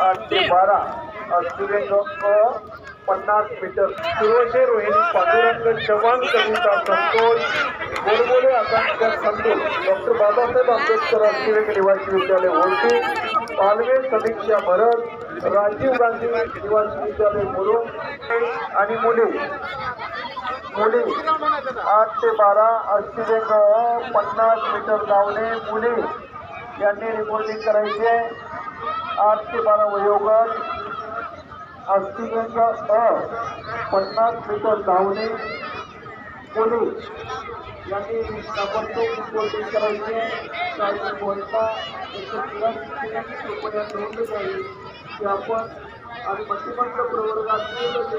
आठ ते बारा पन्नास मीटर सुरवशे रोहिणी पांडुरंग चव्हाण कविता संतोष गोडबोले आकांक्षा संतोष डॉक्टर बाबासाहेब आंबेडकर अष्टविंग निवासी विद्यालय ओळखी पालवे समीक्षा भरत राजीव गांधी निवासी विद्यालय मुरुम आणि मुली मुली आठ ते बारा अष्टविंग पन्नास मीटर धावणे मुली यांनी रिपोर्टिंग करायचे. आठ ते बारा वयोगट अष्टविंग अ पन्नास मीटर धावणे मुली यांनी ताबडतोब रिपोर्टिंग करायचे. आहे काही बोलता नोंद द्यावी की आपण आणि मध्यमंत्र प्रवर्गातील जे